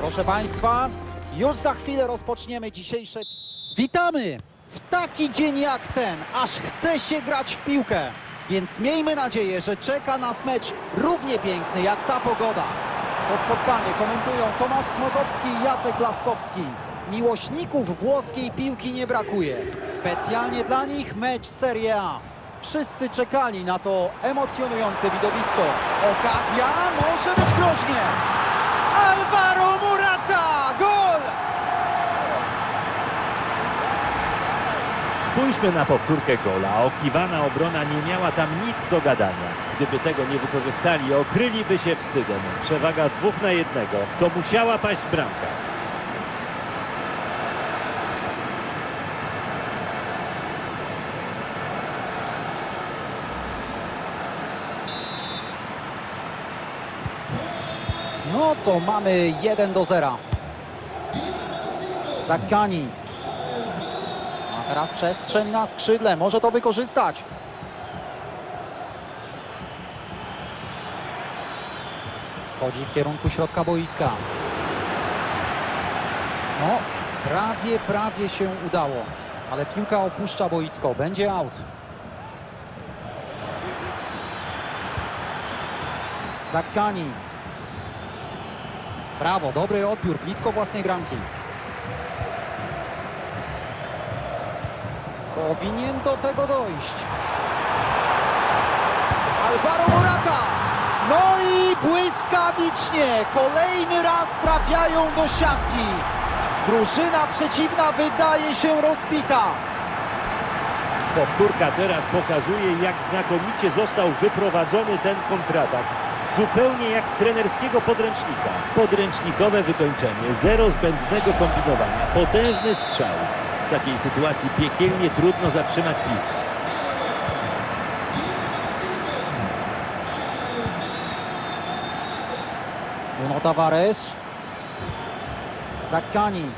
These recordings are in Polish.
Proszę Państwa, już za chwilę rozpoczniemy dzisiejsze... Witamy w taki dzień jak ten, aż chce się grać w piłkę. Więc miejmy nadzieję, że czeka nas mecz równie piękny jak ta pogoda. To spotkanie komentują Tomasz Smokowski i Jacek Laskowski. Miłośników włoskiej piłki nie brakuje. Specjalnie dla nich mecz Serie A. Wszyscy czekali na to emocjonujące widowisko. Okazja może być groźnie. Alvaro Morata! Gol! Spójrzmy na powtórkę gola. Okiwana obrona nie miała tam nic do gadania. Gdyby tego nie wykorzystali, okryliby się wstydem. Przewaga dwóch na jednego. To musiała paść bramka. No to mamy 1 do 0. Zakani. Teraz przestrzeń na skrzydle. Może to wykorzystać. Schodzi w kierunku środka boiska. No, prawie, prawie się udało. Ale piłka opuszcza boisko. Będzie out. Zakani. Brawo, dobry odbiór, blisko własnej bramki. Powinien do tego dojść. Alvaro Morata! No i błyskawicznie! Kolejny raz trafiają do siatki. Drużyna przeciwna wydaje się rozbita. Powtórka teraz pokazuje, jak znakomicie został wyprowadzony ten kontratak. Zupełnie jak z trenerskiego podręcznika. Podręcznikowe wykończenie, zero zbędnego kombinowania, potężny strzał. W takiej sytuacji piekielnie trudno zatrzymać piłkę. Bruno Tavares. Zakani.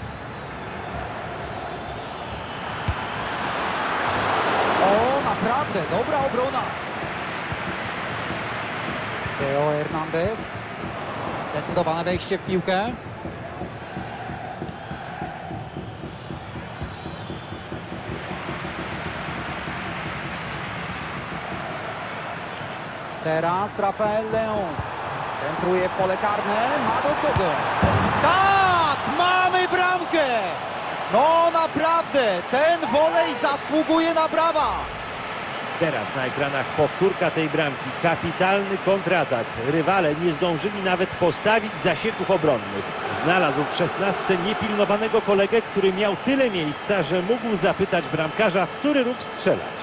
O, naprawdę, dobra obrona. Teo Hernandez. Zdecydowane wejście w piłkę. Teraz Rafael Leon. Centruje w pole karne. Ma do kogo? Tak! Mamy bramkę! No naprawdę, ten wolej zasługuje na brawa. Teraz na ekranach powtórka tej bramki. Kapitalny kontratak. Rywale nie zdążyli nawet postawić zasieków obronnych. Znalazł w szesnastce niepilnowanego kolegę, który miał tyle miejsca, że mógł zapytać bramkarza, w który róg strzelać.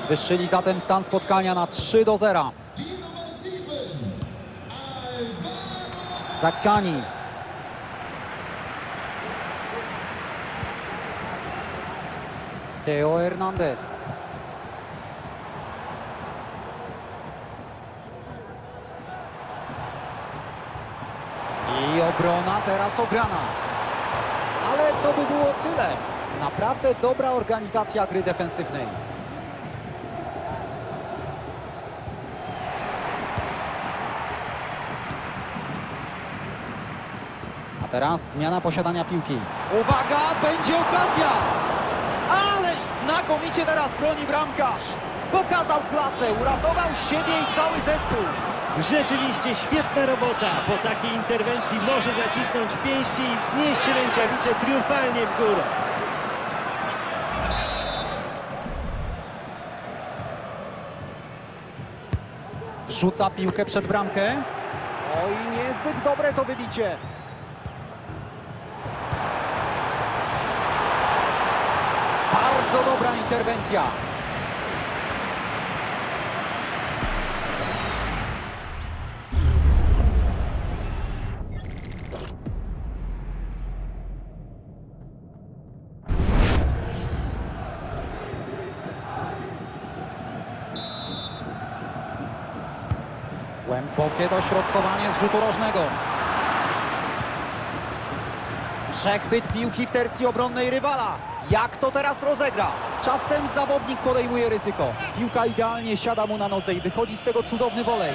Podwyższyli zatem stan spotkania na 3 do 0. Zakani. Teo Hernandez. I obrona teraz ograna. Ale to by było tyle. Naprawdę dobra organizacja gry defensywnej. Teraz zmiana posiadania piłki. Uwaga, będzie okazja! Ależ znakomicie teraz broni bramkarz. Pokazał klasę, uratował siebie i cały zespół. Rzeczywiście świetna robota. Po takiej interwencji może zacisnąć pięści i wznieść rękawice triumfalnie w górę. Wrzuca piłkę przed bramkę. Oj, niezbyt dobre to wybicie. Bardzo dobra interwencja. Głębokie dośrodkowanie z rzutu rożnego. Przechwyt piłki w tercji obronnej rywala. Jak to teraz rozegra? Czasem zawodnik podejmuje ryzyko. Piłka idealnie siada mu na nodze i wychodzi z tego cudowny wolej.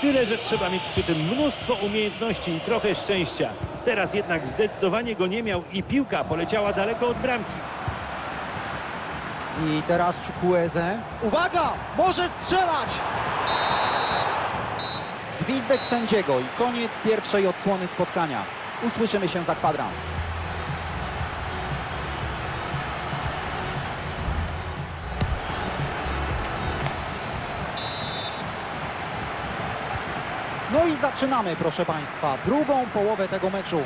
Tyle, że trzeba mieć przy tym mnóstwo umiejętności i trochę szczęścia. Teraz jednak zdecydowanie go nie miał i piłka poleciała daleko od bramki. I teraz Chukwueze. Uwaga! Może strzelać! Gwizdek sędziego i koniec pierwszej odsłony spotkania. Usłyszymy się za kwadrans. No i zaczynamy, proszę Państwa, drugą połowę tego meczu.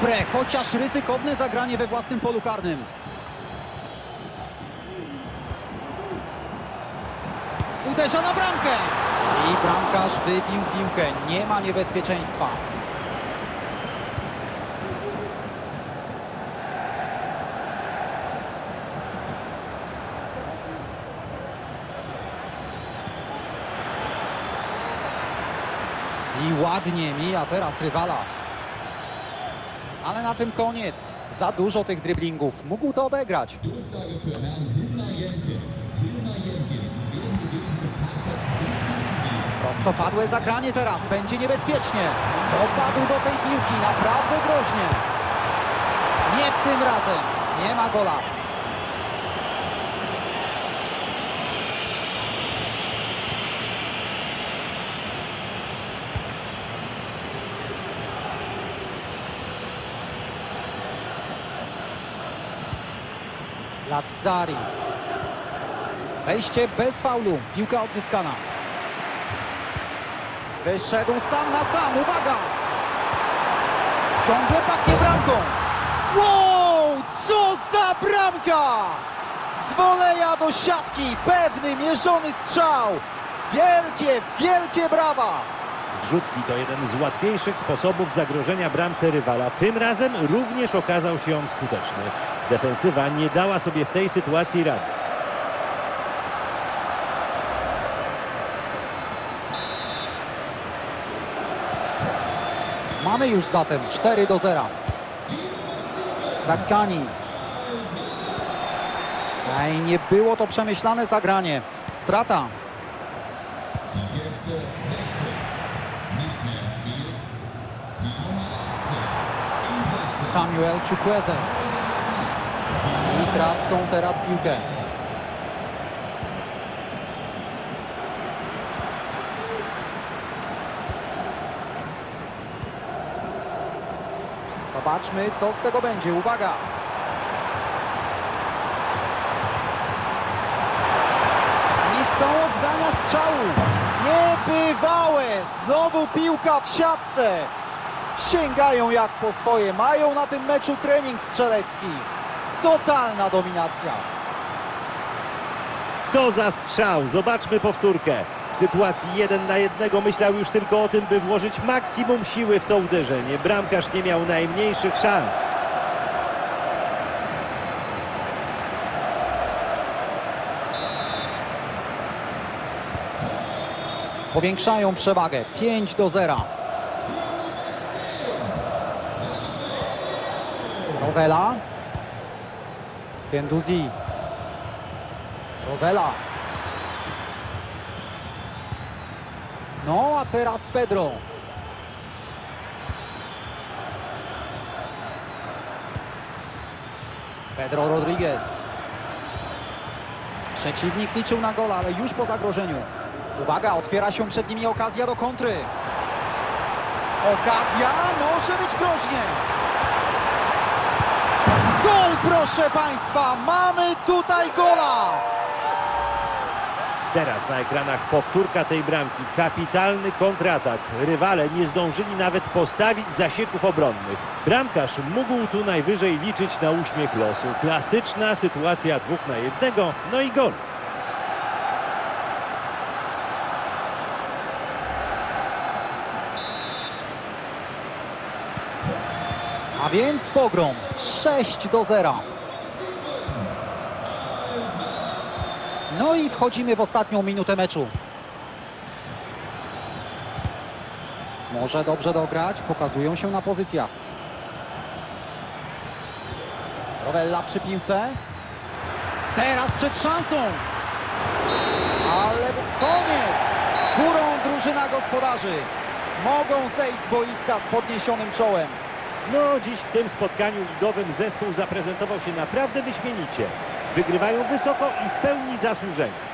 Dobre, chociaż ryzykowne zagranie we własnym polu karnym. Uderza na bramkę. I bramkarz wybił piłkę. Nie ma niebezpieczeństwa. I ładnie mija teraz rywala. Ale na tym koniec. Za dużo tych driblingów. Mógł to odegrać. Prostopadłe zagranie teraz. Będzie niebezpiecznie. Dopadł do tej piłki. Naprawdę groźnie. Nie tym razem. Nie ma gola. Lazzari. Wejście bez faulu. Piłka odzyskana. Wyszedł sam na sam. Uwaga! Ciągle pachnie bramką. Wow! Co za bramka! Z woleja do siatki. Pewny, mierzony strzał. Wielkie, wielkie brawa! Wrzutki to jeden z łatwiejszych sposobów zagrożenia bramce rywala. Tym razem również okazał się on skuteczny. Defensywa nie dała sobie w tej sytuacji rady. Mamy już zatem 4 do 0. Zakani. Ej, nie było to przemyślane zagranie. Strata. Samuel Chukwueze. I tracą teraz piłkę. Zobaczmy, co z tego będzie. Uwaga! Nie chcą oddania strzału. Niebywałe! Znowu piłka w siatce. Sięgają jak po swoje. Mają na tym meczu trening strzelecki. Totalna dominacja. Co za strzał! Zobaczmy powtórkę. W sytuacji 1 na 1 myślał już tylko o tym, by włożyć maksimum siły w to uderzenie. Bramkarz nie miał najmniejszych szans. Powiększają przewagę. 5 do 0. Rowela. Pienduzi. Rowela. No, a teraz Pedro. Pedro Rodriguez. Przeciwnik liczył na gola, ale już po zagrożeniu. Uwaga, otwiera się przed nimi okazja do kontry. Okazja może być groźnie. Gol, proszę Państwa! Mamy tutaj gola! Teraz na ekranach powtórka tej bramki. Kapitalny kontratak. Rywale nie zdążyli nawet postawić zasieków obronnych. Bramkarz mógł tu najwyżej liczyć na uśmiech losu. Klasyczna sytuacja dwóch na jednego, no i gol. Więc pogrom 6 do 0. No i wchodzimy w ostatnią minutę meczu. Może dobrze dograć, pokazują się na pozycjach. Rowella przy piłce. Teraz przed szansą. Ale koniec! Górą drużyna gospodarzy. Mogą zejść z boiska z podniesionym czołem. No, dziś w tym spotkaniu ligowym zespół zaprezentował się naprawdę wyśmienicie. Wygrywają wysoko i w pełni zasłużenie.